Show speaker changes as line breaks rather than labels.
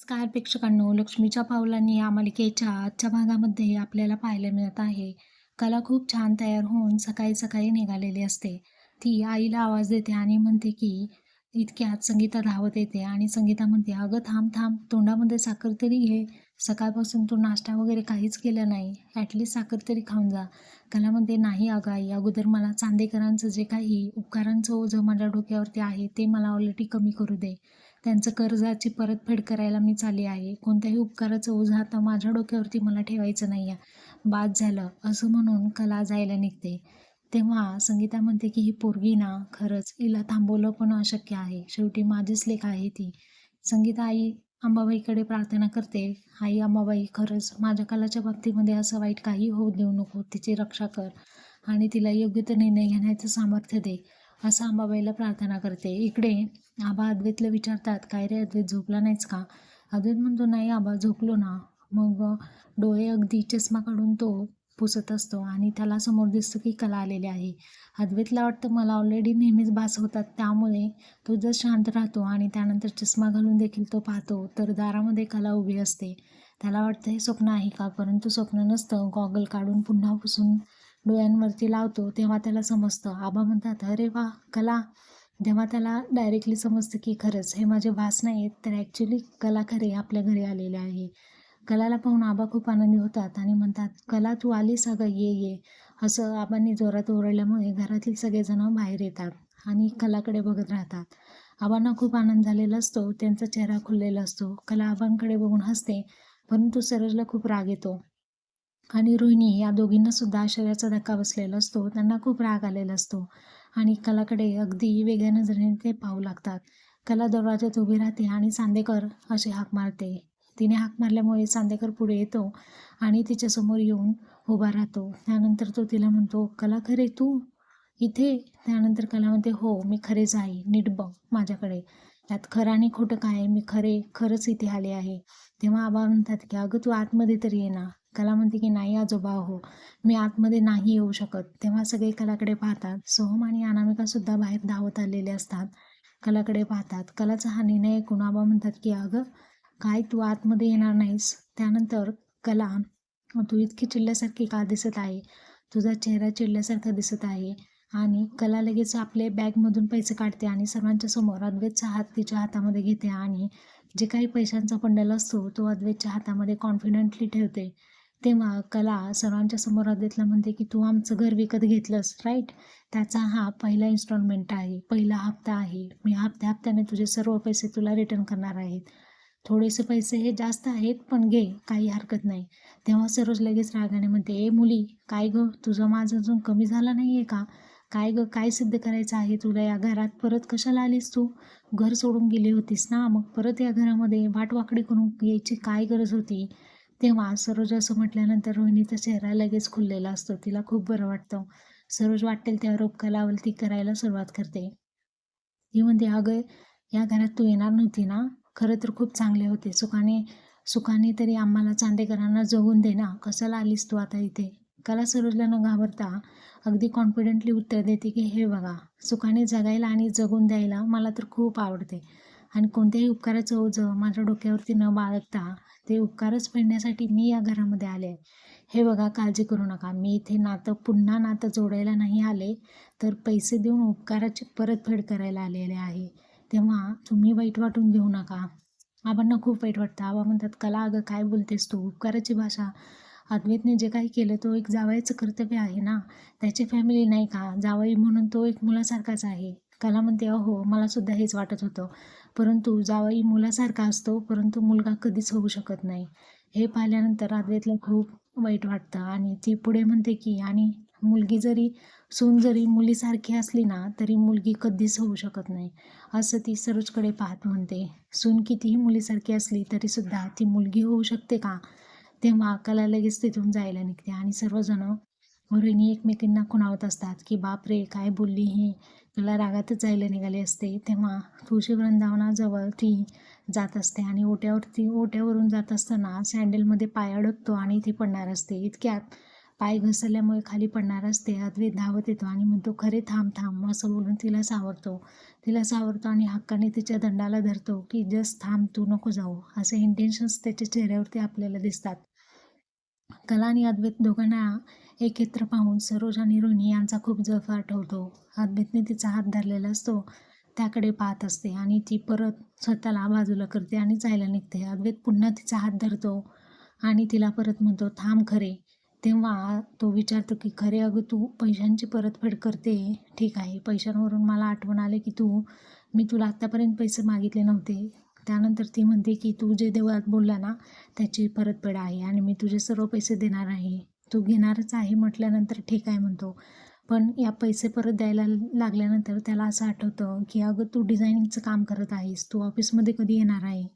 नमस्कार प्रेक्षकांनो लक्ष्मीच्या पावलांनी या मालिकेच्या आजच्या भागामध्ये आपल्याला पाहायला मिळत आहे. कला खूप छान तयार होऊन सकाळी सकाळी निघालेली असते. ती आईला आवाज देते आणि म्हणते की इतक्यात संगीता धावत येते आणि संगीता म्हणते अगं थांब थांब तोंडामध्ये साखर तरी घे. सकाळपासून तू नाश्ता वगैरे काहीच केलं नाही. ॲटलीस्ट साखर तरी खाऊन जा. कला म्हणते नाही अगं आई अगोदर मला चांदेकरांचं जे काही उपकारांचं ओझं माझ्या डोक्यावरती आहे ते मला ऑलरेडी कमी करू दे. त्यांचं कर्जाची परतफेड करायला मी चालली आहे. कोणत्याही उपकाराचं ओझं आता माझ्या डोक्यावरती मला ठेवायचं नाही आहे बाद झालं असं म्हणून कला जायला निघते. तेव्हा संगीता म्हणते की ही पोरगी ना खरंच हिला थांबवलं पण अशक्य आहे. शेवटी माझीच लेख आहे ती. संगीता आई अंबाबाईकडे प्रार्थना करते. आई अंबाबाई खरंच माझ्या कलाच्या बाबतीमध्ये असं वाईट काही होऊ देऊ नको. तिची रक्षा कर आणि तिला योग्य तो निर्णय घेण्याचं सामर्थ्य दे. असं अंबाबाईला प्रार्थना करते. इकडे आबा अद्वैतला विचारतात काय रे अद्वैत झोपला नाहीच का? अद्वैत म्हणतो नाही आबा झोपलो ना. मग डोळे अगदी चष्मा काढून तो पुसत असतो आणि त्याला समोर दिसतं की कला आलेली आहे. अद्वैतला वाटतं मला ऑलरेडी नेहमीच भास होतात त्यामुळे तो जर शांत राहतो आणि त्यानंतर चष्मा घालून देखील तो पाहतो तर दारामध्ये कला उभी असते. त्याला वाटतं हे स्वप्न आहे का? परंतु स्वप्न नसतं गॉगल काढून पुन्हा पुसून डोळ्यांवरती लावतो तेव्हा त्याला समजतं. आबा म्हणतात अरे वा कला. तेव्हा त्याला डायरेक्टली समजतं की खरंच हे माझे भास नाही आहेत तर ॲक्च्युली कला खरे आपल्या घरी आलेले आहे. कलाला पाहून आबा खूप आनंदी होतात आणि म्हणतात कला तू आलीस अगं ये ये. असं आबांनी जोरात ओरडल्यामुळे घरातील सगळेजण बाहेर येतात आणि कलाकडे बघत राहतात. आबांना खूप आनंद झालेला असतो त्यांचा चेहरा खुललेला असतो. कला आबांकडे बघून हसते परंतु सरोजला खूप राग येतो. आणि रोहिणी या दोघींना सुद्धा आश्चर्याचा धक्का बसलेला असतो. त्यांना खूप राग आलेला असतो. आणि कलाकडे अगदी वेगळ्या नजरेने ते पाहू लागतात. कला दरवाजात उभी राहते आणि चांदेकर असे हाक मारते. तिने हाक मारल्यामुळे चांदेकर पुढे येतो आणि तिच्यासमोर येऊन उभा राहतो. त्यानंतर तो तिला म्हणतो कला खरे तू? इथे? त्यानंतर कला म्हणते हो मी खरेच आहे नीट बघ माझ्याकडे. त्यात खरं आणि खोटं काय मी खरे खरंच इथे आले आहे. तेव्हा आबा म्हणतात की अगं तू आतमध्ये तरी ये ना. कला म्हणते की नाही आजोबा हो. मी आतमध्ये नाही येऊ शकत. तेव्हा सगळे कलाकडे पाहतात. सोहम आणि अनामिकासुद्धा बाहेर धावत आलेले असतात. कलाकडे पाहतात. कलाचा हा निर्णय ऐकून आबा म्हणतात की अगं काय तू आतमध्ये येणार नाहीस? त्यानंतर कला तू इतकी चिडल्यासारखी का दिसत आहे? तुझा चेहरा चिडल्यासारखा दिसत आहे. आणि कला लगेच आपले बॅगमधून पैसे काढते आणि सर्वांच्या समोर अद्वैतचा हात तिच्या हातामध्ये घेते आणि जे काही पैशांचा पंडल असतो तो अद्वैतच्या हातामध्ये कॉन्फिडंटली ठेवते. तेव्हा कला सर्वांच्या समोर आदितला म्हणते की तू आमचं घर विकत घेतलंस राईट त्याचा हा पहिला इन्स्टॉलमेंट आहे पहिला हप्ता आहे. मी हप्त्या हप्त्याने तुझे सर्व पैसे तुला रिटर्न करणार आहेत. थोडेसे पैसे हे जास्त आहेत पण घे काही हरकत नाही. तेव्हा सरोज लगेच रागाने म्हणते ए मुली काय गं? तुझं माझं अजून कमी झालं नाही आहे का? काय गं? काय सिद्ध करायचं आहे? तुला या घरात परत कशाला आलीस तू? घर सोडून गेली होतीस ना? मग परत या घरामध्ये वाटवाकडी करून यायची काय गरज होती? तेव्हा सरोज असं म्हटल्यानंतर रोहिणीचा चेहरा लगेच खुललेला असतो. तिला खूप बरं वाटतं. सरोज वाटेल त्यावर उपकलावल ती करायला सुरुवात करते. ती म्हणते अगं या घरात तू येणार नव्हती ना? खरं तर खूप चांगले होते. सुखाने सुखाने तरी आम्हाला चांदेकरांना जगून दे ना? कशाला आलीस तू आता इथे? कला सरोजला न घाबरता अगदी कॉन्फिडेंटली उत्तर देते की हे बघा सुखाने जगायला आणि जगून द्यायला मला तर खूप आवडते. आणि कोणत्याही उपकाराचं ओझं माझ्या डोक्यावरती न बाळगता ते उपकारच फेडण्यासाठी मी या घरामध्ये आले. हे बघा काळजी करू नका. मी इथे नातं पुन्हा नातं जोडायला नाही आले तर पैसे देऊन उपकाराची परतफेड करायला आलेले आहे. तेव्हा तुम्ही वाईट वाटून घेऊ नका. आबांना खूप वाईट वाटतं. आबा म्हणतात कला अगं काय बोलतेस तू? उपकाराची भाषा. अद्वैतने जे काही केलं तो एक जावयाचं कर्तव्य आहे ना? त्याची फॅमिली नाही का? जावई म्हणून तो एक मुलासारखाच आहे. कला म्हणते अहो मला सुद्धा हेच वाटत होतं. परंतु जावई मुलासारखा असतो परंतु मुलगा कधीच होऊ शकत नाही. हे पाहिल्यानंतर अद्वैतला खूप वाईट वाटतं आणि ती पुढे म्हणते की आणि मुलगी जरी सून जरी मुलीसारखी असली ना तरी मुलगी कधीच होऊ शकत नाही. असं ती सरोजकडे पाहत म्हणते. सून कितीही मुलीसारखी असली तरीसुद्धा ती मुलगी होऊ शकते का? तेव्हा अकाला लगेच तिथून जायला निघते आणि सर्वजण रोहिणी एकमेकींना खुणावत असतात की बापरे काय बोलली ही? तिला रागातच जायला निघाली असते. तेव्हा तुळशी वृंदावनाजवळ ती जात असते आणि ओट्यावरती ओट्यावरून जात असताना सँडलमध्ये पाय अडकतो आणि ती पडणार असते. इतक्यात पाय घसरल्यामुळे खाली पडणार असते. अद्वैत धावत येतो आणि म्हणतो खरे थांब थांब असं बोलून तिला सावरतो. तिला सावरतो आणि हक्काने तिच्या दंडाला धरतो की जस्ट थांब तू नको जाऊ असे इंटेन्शन्स त्याच्या चेहऱ्यावरती आपल्याला दिसतात. कला आणि अद्वैत दोघांना एकत्र पाहून सरोज आणि रोहिणी यांचा खूप जफ आठवतो अद्वैतने तिचा हात धरलेला असतो त्याकडे पाहत असते आणि ती परत स्वतःला बाजूला करते आणि जायला निघते. अद्वैत पुन्हा तिचा हात धरतो आणि तिला परत म्हणतो थांब खरे. तेव्हा तो विचारतो की खरे अगं तू पैशांची परतफेड करते. ठीक आहे पैशांवरून मला आठवण आले की तू मी तुला आत्तापर्यंत पैसे मागितले नव्हते. त्यानंतर ती म्हणते की तू जे देवळात बोलला ना त्याची परतफेड आहे आणि मी तुझे सर्व पैसे देणार आहे. तू घेणारच आहे म्हटल्यानंतर ठीक आहे म्हणतो. पण या पैसे परत द्यायला लागल्यानंतर त्याला असं आठवतं की अगं तू डिझायनिंगचं काम करत आहेस. तू ऑफिसमध्ये कधी येणार आहे?